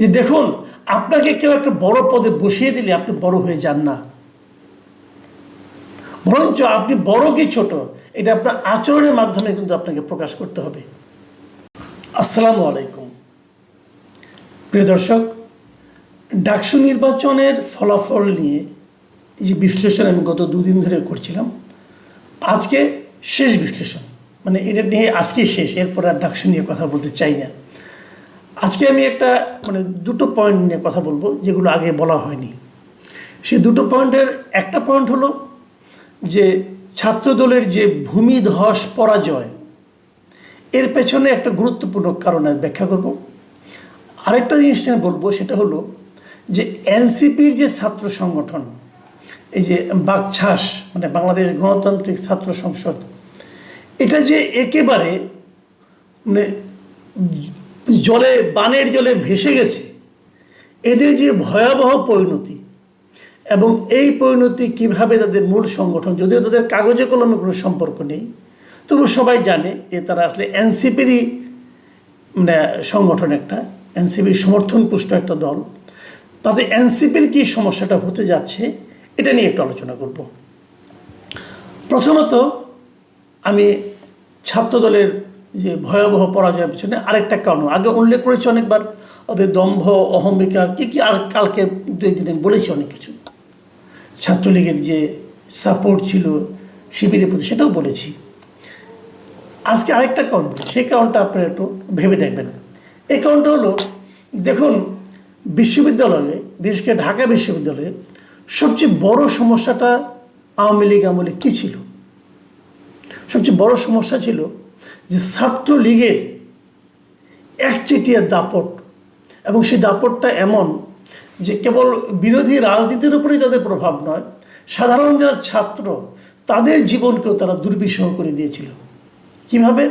যে দেখুন, আপনাকে কেউ একটা বড় পদে বসিয়ে দিলে আপনি বড় হয়ে যান না। বরঞ্চ আপনি বড় কি ছোট, এটা আপনার আচরণের মাধ্যমে কিন্তু আপনাকে প্রকাশ করতে হবে। আসসালামু আলাইকুম। প্রিয় দর্শক, ডাকসু নির্বাচনের ফলাফল নিয়ে যে বিশ্লেষণ আমি গত দুদিন ধরে করছিলাম, আজকে শেষ বিশ্লেষণ। মানে এটা নিয়ে আজকে শেষ, এরপর আর ডাকসু নিয়ে কথা বলতে চাই না। আজকে আমি একটা মানে দুটো পয়েন্ট নিয়ে কথা বলব, যেগুলো আগে বলা হয়নি। সে দুটো পয়েন্টের, একটা পয়েন্ট হলো যে ছাত্রদলের যে ভূমিধস পরাজয়, এর পেছনে একটা গুরুত্বপূর্ণ কারণ ব্যাখ্যা করব। আরেকটা জিনিস আমি বলব, সেটা হলো যে এনসিপির যে ছাত্র সংগঠন, এই যে বাকছাস মানে বাংলাদেশ গণতান্ত্রিক ছাত্র সংসদ, এটা যে একেবারে মানে জলে, বানের জলে ভেসে গেছে। এদের যে ভয়াবহ পরিণতি এবং এই পরিণতি কীভাবে তাদের মূল সংগঠন, যদিও তাদের কাগজে কলমে কোনো সম্পর্ক নেই, তবু সবাই জানে যে তারা আসলে এনসিপিরই মানে সংগঠন একটা, এনসিপির সমর্থন পুষ্ট একটা দল। তাতে এনসিপির কী সমস্যাটা হতে যাচ্ছে, এটা নিয়ে একটু আলোচনা করব। প্রথমত, আমি ছাত্রদলের যে ভয়াবহ পরাজয়ের পিছনে আরেকটা কারণ। আগে উল্লেখ করেছি অনেকবার, ওদের দম্ভ, অহমিকা, কী কী আর কালকে দু, একদিন বলেছি অনেক কিছু। ছাত্রলীগের যে সাপোর্ট ছিল শিবিরের প্রতি, সেটাও বলেছি। আজকে আরেকটা কারণ বলি, সেই কারণটা আপনারা একটু ভেবে দেখবেন। এই কারণটা হলো, দেখুন, বিশ্ববিদ্যালয়ে, বিশেষ করে ঢাকা বিশ্ববিদ্যালয়ে, সবচেয়ে বড় সমস্যাটা আওয়ামী লীগ আমলে কী ছিল? সবচেয়ে বড় সমস্যা ছিল যে ছাত্রলীগের একচেটিয়া দাপট এবং সেই দাপটটা এমন যে কেবল বিরোধী রাজনীতির উপরেই তাদের প্রভাব নয়, সাধারণ যারা ছাত্র তাদের জীবনকেও তারা দুর্বিষহ করে দিয়েছিল। কীভাবে?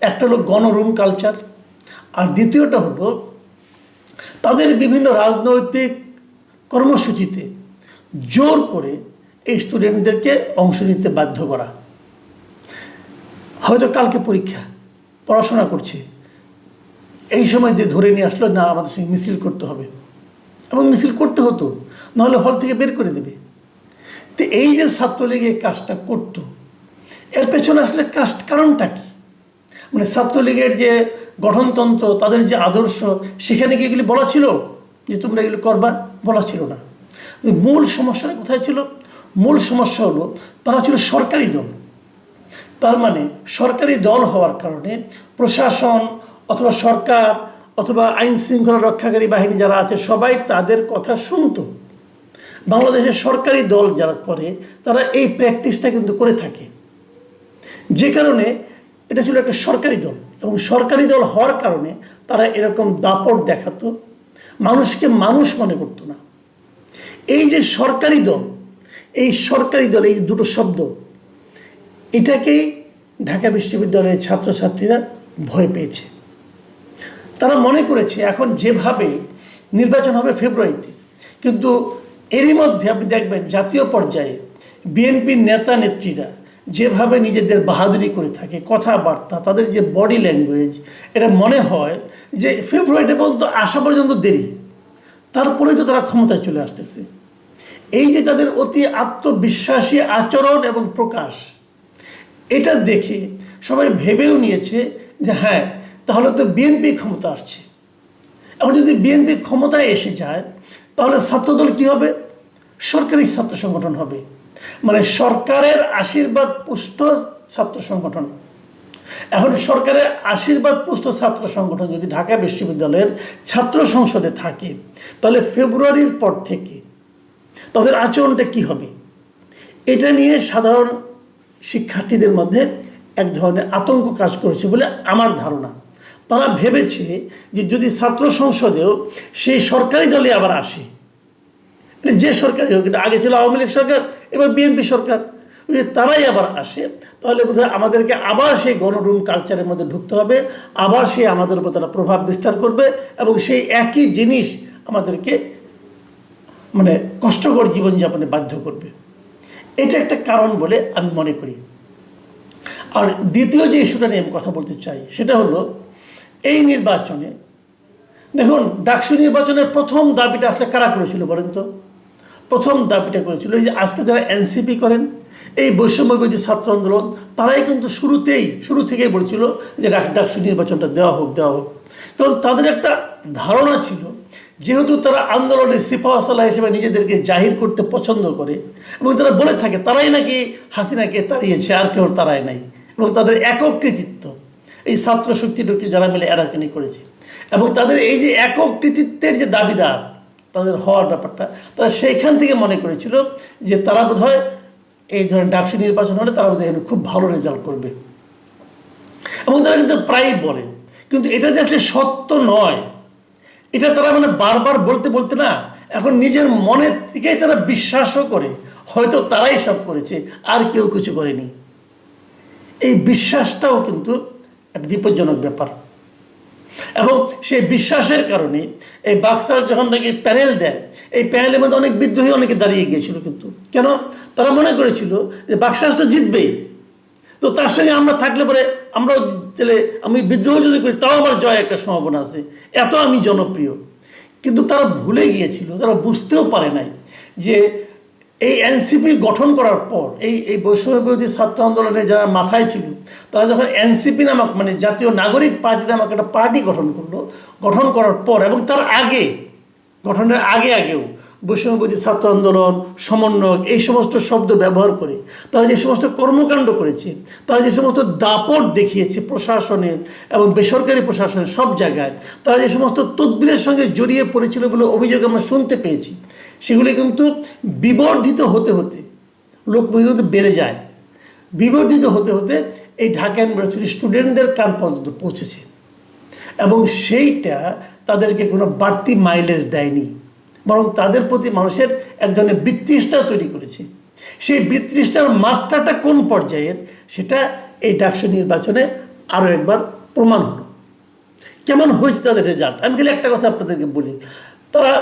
একটা হলো গণরুম কালচার আর দ্বিতীয়টা হলো তাদের বিভিন্ন রাজনৈতিক কর্মসূচিতে জোর করে এই স্টুডেন্টদেরকে অংশ নিতে বাধ্য করা। হয়তো কালকে পরীক্ষা, পড়াশোনা করছে। এই সময় যে ধরে নিয়ে আসলো, না, আমাদের সঙ্গে মিছিল করতে হবে। এবং মিছিল করতে হতো, নাহলে হল থেকে বের করে দেবে। তো এই যে ছাত্রলীগ এই কাজটা করতো, এর পেছনে আসলে কাজ কারণটা কি? মানে ছাত্রলীগের যে গঠনতন্ত্র, তাদের যে আদর্শ, সেখানে কি এগুলি বলা ছিল? যে তোমরা এগুলি করবা? বলা ছিল না। মূল সমস্যাটা কোথায় ছিল? মূল সমস্যা হলো, তারা ছিল সরকারি দল। তার মানে সরকারি দল হওয়ার কারণে প্রশাসন অথবা সরকার অথবা আইন শৃঙ্খলা রক্ষাকারী বাহিনী যারা আছে, সবাই তাদের কথা শুনতো। বাংলাদেশের সরকারি দল যারা করে, তারা এই প্র্যাকটিসটা কিন্তু করে থাকে। যে কারণে এটা ছিল একটা সরকারি দল এবং সরকারি দল হওয়ার কারণে তারা এরকম দাপট দেখাতো, মানুষকে মানুষ মনে করতো না। এই যে সরকারি দল, এই সরকারি দল, এই দুটো শব্দ এটাকেই ঢাকা বিশ্ববিদ্যালয়ের ছাত্রছাত্রীরা ভয় পেয়েছে। তারা মনে করেছে, এখন যেভাবে নির্বাচন হবে ফেব্রুয়ারিতে, কিন্তু এরই মধ্যে আপনি দেখবেন জাতীয় পর্যায়ে বিএনপির নেতা নেত্রীরা যেভাবে নিজেদের বাহাদুরি করে থাকে, কথাবার্তা, তাদের যে বডি ল্যাঙ্গুয়েজ, এটা মনে হয় যে ফেব্রুয়ারিতে পর্যন্ত আসা পর্যন্ত দেরি। তারপরেই তো তারা ক্ষমতায় চলে আসতেছে। এই যে তাদের অতি আত্মবিশ্বাসী আচরণ এবং প্রকাশ এটা দেখে সবাই ভেবেও নিয়েছে যে হ্যাঁ তাহলে তো বিএনপি ক্ষমতা আসছে। এখন যদি বিএনপি ক্ষমতায় এসে যায়, তাহলে ছাত্রদল কী হবে? সরকারি ছাত্র সংগঠন হবে। মানে সরকারের আশীর্বাদ পুষ্ট ছাত্র সংগঠন। এখন সরকারের আশীর্বাদ পুষ্ট ছাত্র সংগঠন যদি ঢাকা বিশ্ববিদ্যালয়ের ছাত্র সংসদে থাকে, তাহলে ফেব্রুয়ারির পর থেকে তাদের আচরণটা কি হবে? এটা নিয়ে সাধারণ শিক্ষার্থীদের মধ্যে এক ধরনের আতঙ্ক কাজ করেছে বলে আমার ধারণা। তারা ভেবেছে যে যদি ছাত্র সংসদেও সেই সরকারি দলে আবার আসে যে সরকারই হোক, এটা আগে ছিল আওয়ামী লীগ সরকার, এবার বিএনপি সরকার যে তারাই আবার আসে, তাহলে বোধহয় আমাদেরকে আবার সেই গণরুম কালচারের মধ্যে ঢুকতে হবে, আবার সে আমাদের উপর তারা প্রভাব বিস্তার করবে এবং সেই একই জিনিস আমাদেরকে মানে কষ্টকর জীবনযাপনে বাধ্য করবে। এটা একটা কারণ বলে আমি মনে করি। আর দ্বিতীয় যে ইস্যুটা নিয়ে আমি কথা বলতে চাই, সেটা হলো এই নির্বাচনে, দেখুন, ডাকসু নির্বাচনের প্রথম দাবিটা আসলে কারা করেছিল বলেন তো? প্রথম দাবিটা করেছিল এই যে আজকে যারা এনসিপি করেন, এই বৈষম্যবিরোধী ছাত্র আন্দোলন, তারাই কিন্তু শুরুতেই, শুরু থেকেই বলেছিল যে ডাক ডাকসু নির্বাচনটা দেওয়া হোক দেওয়া হোক। কারণ তাদের একটা ধারণা ছিল যেহেতু তারা আন্দোলনের সিপাহসালা হিসেবে নিজেদেরকে জাহির করতে পছন্দ করে এবং তারা বলে থাকে, তারাই নাকি হাসিনাকে তাড়িয়েছে, আর কেউ তারাই নাই। এবং তাদের একক কৃতিত্ব এই ছাত্র শক্তি টক্তি যারা মিলে এরাকানি করেছে। এবং তাদের এই যে একক কৃতিত্বের যে দাবিদার তাদের হওয়ার ব্যাপারটা তারা সেইখান থেকে মনে করেছিল যে তারা বোধহয় এই ধরনের ডাকসু নির্বাচন হলে তারা বোধহয় খুব ভালো রেজাল্ট করবে। এবং তারা কিন্তু প্রায়ই বলে, কিন্তু এটা যে আসলে সত্য নয় এটা তারা মানে বারবার বলতে বলতে না, এখন নিজের মনের থেকেই তারা বিশ্বাসও করে। হয়তো তারাই সব করেছে, আর কেউ কিছু করেনি। এই বিশ্বাসটাও কিন্তু একটা বিপজ্জনক ব্যাপার। এবং সেই বিশ্বাসের কারণে এই বাক্সার যখন নাকি প্যানেল দেয়, এই প্যানেলের মধ্যে অনেক বিদ্রোহী অনেকে দাঁড়িয়ে গিয়েছিল কিন্তু। কেন? তারা মনে করেছিল যে বাক্সাসটা জিতবেই। তো তার সঙ্গে আমরা থাকলে পরে আমরাও তাহলে আমি বিদ্রোহ যদি করি, তাও আমার জয় একটা সম্ভাবনা আছে। এত আমি জনপ্রিয়। কিন্তু তারা ভুলে গিয়েছিল, তারা বুঝতেও পারে নাই যে এই এনসিপি গঠন করার পর, এই এই বৈষম্য বিরোধী ছাত্র আন্দোলনে যারা মাথায় ছিল, তারা যখন এনসিপি নামক মানে জাতীয় নাগরিক পার্টি নামক একটা পার্টি গঠন করল, গঠন করার পর এবং তার আগে, গঠনের আগে আগেও বৈষম্যবাদী ছাত্র আন্দোলন, সমন্বয়ক, এই সমস্ত শব্দ ব্যবহার করে তারা যে সমস্ত কর্মকাণ্ড করেছে, তারা যে সমস্ত দাপট দেখিয়েছে প্রশাসনে এবং বেসরকারি প্রশাসনে সব জায়গায়, তারা যে সমস্ত তদবিরের সঙ্গে জড়িয়ে পড়েছিল বলে অভিযোগ আমরা শুনতে পেয়েছি, সেগুলি কিন্তু বিবর্ধিত হতে হতে লোক কিন্তু বেড়ে যায়। বিবর্ধিত হতে হতে এই ঢাকা ইউনিভার্সিটির স্টুডেন্টদের কান পর্যন্ত পৌঁছেছে এবং সেইটা তাদেরকে কোনো বাড়তি মাইলেজ দেয়নি। বরং তাদের প্রতি মানুষের এক ধরনের বিতৃষ্ণা তৈরি করেছে। সেই বিতৃষ্ণার মাত্রাটা কোন পর্যায়ের, সেটা এই ডাকসু নির্বাচনে আরও একবার প্রমাণ হলো। কেমন হয়েছে তাদের রেজাল্ট আমি খালি একটা কথা আপনাদেরকে বলি। তারা,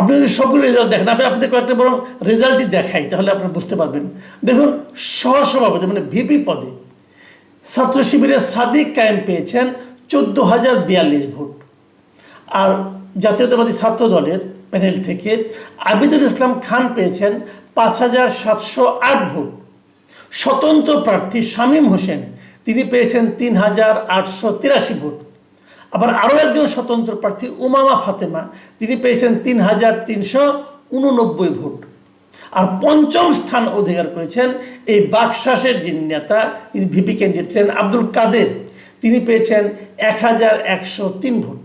আপনি যদি সবগুলো রেজাল্ট দেখেন, আমি আপনাদের কয়েকটা বরং রেজাল্টই দেখাই, তাহলে আপনারা বুঝতে পারবেন। দেখুন, সহসভাপতি মানে ভিপি পদে ছাত্র শিবিরের সাদিক কায়েম পেয়েছেন চোদ্দ হাজার বিয়াল্লিশ ভোট। আর জাতীয়তাবাদী ছাত্র দলের প্যানেল থেকে আবিদুল ইসলাম খান পেয়েছেন পাঁচ হাজার সাতশো আট ভোট। স্বতন্ত্র প্রার্থী শামীম হোসেন, তিনি পেয়েছেন তিন হাজার আটশো তিরাশি ভোট। আবার আরও একজন স্বতন্ত্র প্রার্থী উমামা ফাতেমা, তিনি পেয়েছেন তিন হাজার তিনশো উননব্বই ভোট। আর পঞ্চম স্থান অধিকার করেছেন এই বাকশাসের যিনি নেতা, তিনি ভিপি ক্যান্ডিডেট ছিলেন আব্দুল কাদের, তিনি পেয়েছেন এক হাজার একশো তিন ভোট।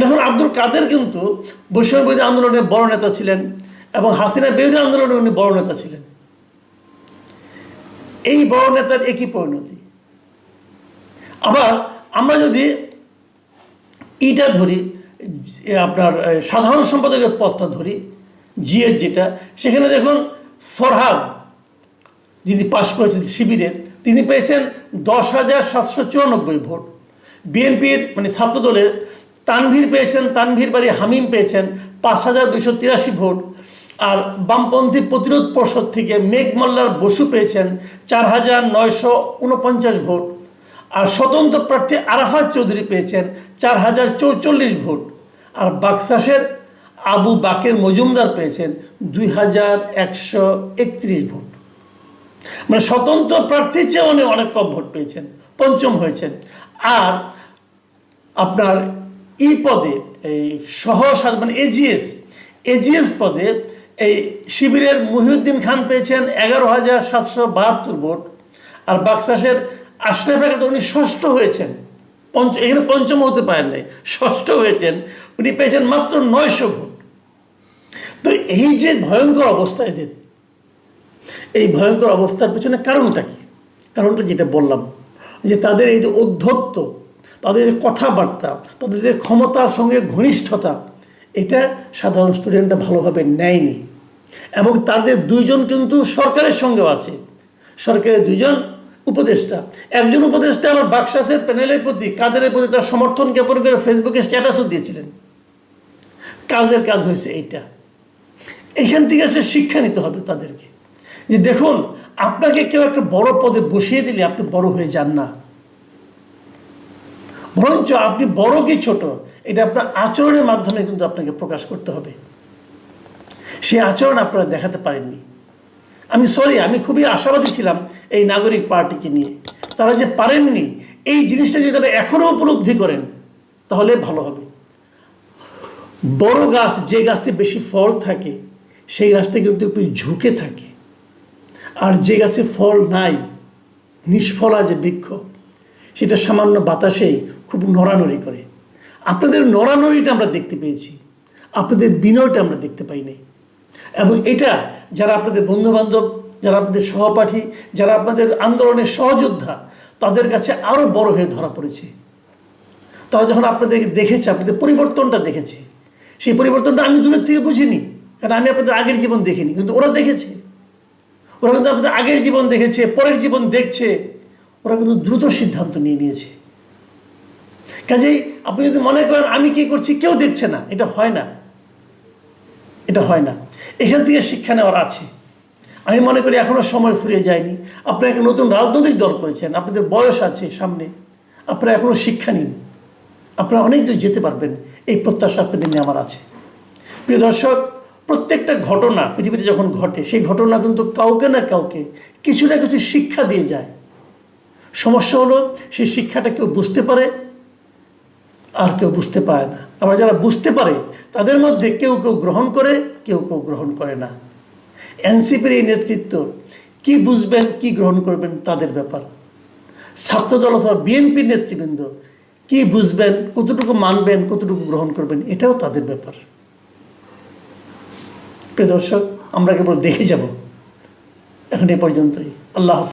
দেখুন, আব্দুল কাদের কিন্তু বৈষম্যবিরোধী আন্দোলনের বড় নেতা ছিলেন এবং হাসিনা বিরোধী আন্দোলনে উনি বড় নেতা ছিলেন। এই বড় নেতার একই পরিণতি। আবার আমরা যদি ইটা ধরি আপনার সাধারণ সম্পাদকের পথটা ধরি জিএর যেটা, সেখানে দেখুন, ফরহাদ যিনি পাশ করেছেন শিবিরের, তিনি পেয়েছেন দশ হাজার সাতশো চুরানব্বই ভোট। বিএনপির মানে ছাত্র দলের তানভীর পেয়েছেন, তানভীর বাড়ি হামিম পেয়েছেন, পাঁচ হাজার দুইশো তিরাশি ভোট। আর বামপন্থী প্রতিরোধ পর্ষদ থেকে মেঘমল্লার বসু পেয়েছেন, চার হাজার নয়শো উনপঞ্চাশ ভোট। আর স্বতন্ত্র প্রার্থী আরাফাত চৌধুরী পেয়েছেন, চার হাজার চৌচল্লিশ ভোট। আর বাক্সাসের আবু বাকের মজুমদার পেয়েছেন, দুই হাজার একশো একত্রিশ ভোট। মানে স্বতন্ত্র প্রার্থীর চেয়ে উনি অনেক কম ভোট পেয়েছেন, পঞ্চম হয়েছেন। আর আপনার ই পদে, এই সহ মানে এজিএস এজিএস পদে এই শিবিরের মহিউদ্দিন খান পেয়েছেন এগারো হাজার সাতশো বাহাত্তর ভোট আর বাক্সাসের আশরাফ তো উনি ষষ্ঠ হয়েছেন। পঞ্চ, এখানে পঞ্চম হতে পারেন নাই, ষষ্ঠ হয়েছেন। উনি পেয়েছেন মাত্র নয়শো ভোট। তো এই যে ভয়ঙ্কর অবস্থা এদের, এই ভয়ঙ্কর অবস্থার পেছনে কারণটা কি? কারণটা যেটা বললাম, যে তাদের এই যে অধ্যত্ত তাদের যে কথাবার্তা, তাদের যে ক্ষমতার সঙ্গে ঘনিষ্ঠতা, এটা সাধারণ স্টুডেন্টরা ভালোভাবে নেয়নি। এবং তাদের দুইজন কিন্তু সরকারের সঙ্গেও আছে। সরকারের দুইজন উপদেষ্টা। একজন উপদেষ্টা আবার বাক্সাসের প্যানেলের প্রতি কাদের প্রতি তার সমর্থন জ্ঞাপন করে ফেসবুকে স্ট্যাটাসও দিয়েছিলেন। কাজের কাজ হয়েছে এইটা। এখান থেকে আসলে শিক্ষা নিতে হবে তাদেরকে। যে দেখুন, আপনাকে কেউ একটা বড় পদে বসিয়ে দিলে আপনি বড় হয়ে যান না। বরঞ্চ আপনি বড় কি ছোট, এটা আপনার আচরণের মাধ্যমে কিন্তু আপনাকে প্রকাশ করতে হবে। সেই আচরণ আপনারা দেখাতে পারেননি। আমি সরি আমি খুবই আশাবাদী ছিলাম এই নাগরিক পার্টিকে নিয়ে। তারা যে পারেননি, এই জিনিসটা যদি তারা এখনও উপলব্ধি করেন, তাহলে ভালো হবে। বড় গাছ যে গাছে বেশি ফল থাকে, সেই গাছটা কিন্তু একটু ঝুঁকে থাকে। আর যে গাছে ফল নাই, নিষ্ফলা যে বৃক্ষ সেটা সামান্য বাতাসেই খুব নড়ানড়ি করে। আপনাদের নড়ানড়িটা আমরা দেখতে পেয়েছি। আপনাদের বিনয়টা আমরা দেখতে পাই নাই। এবং এটা যারা আপনাদের বন্ধুবান্ধব, যারা আপনাদের সহপাঠী, যারা আপনাদের আন্দোলনের সহযোদ্ধা, তাদের কাছে আরও বড় হয়ে ধরা পড়েছে। তারা যখন আপনাদেরকে দেখেছে, আপনাদের পরিবর্তনটা দেখেছে, সেই পরিবর্তনটা আমি দূরের থেকে বুঝিনি, কারণ আমি আপনাদের আগের জীবন দেখিনি, কিন্তু ওরা দেখেছে। ওরা কিন্তু আপনাদের আগের জীবন দেখেছে, পরের জীবন দেখছে। ওরা কিন্তু দ্রুত সিদ্ধান্ত নিয়ে নিয়েছে। কাজেই আপনি যদি মনে করেন, আমি কি করছি, কেউ দেখছে না, এটা হয় না। এটা হয় না। এখান থেকে শিক্ষা নেওয়ার আছে। আমি মনে করি এখনও সময় ফুরিয়ে যায়নি। আপনারা একটা নতুন রাজনৈতিক দল করেছেন, আপনাদের বয়স আছে সামনে। আপনারা এখনও শিক্ষা নিন। আপনারা অনেক দূর যেতে পারবেন। এই প্রত্যাশা আপনাদের নিয়ে আমার আছে। প্রিয় দর্শক, প্রত্যেকটা ঘটনা পৃথিবীতে যখন ঘটে, সেই ঘটনা কিন্তু কাউকে না কাউকে কিছু না কিছু শিক্ষা দিয়ে যায়। সমস্যা হলো সেই শিক্ষাটা কেউ বুঝতে পারে আর কেউ বুঝতে পারে না। আবার যারা বুঝতে পারে, তাদের মধ্যে কেউ কেউ গ্রহণ করে, কেউ কেউ গ্রহণ করে না। এনসিপির এই নেতৃত্ব কি বুঝবেন, কি গ্রহণ করবেন তাদের ব্যাপার। ছাত্রদল অথবা বিএনপির নেতৃবৃন্দ কি বুঝবেন, কতটুকু মানবেন, কতটুকু গ্রহণ করবেন, এটাও তাদের ব্যাপার। প্রিয় দর্শক, আমরা কেবল দেখে যাব। এখন এ পর্যন্তই। আল্লাহ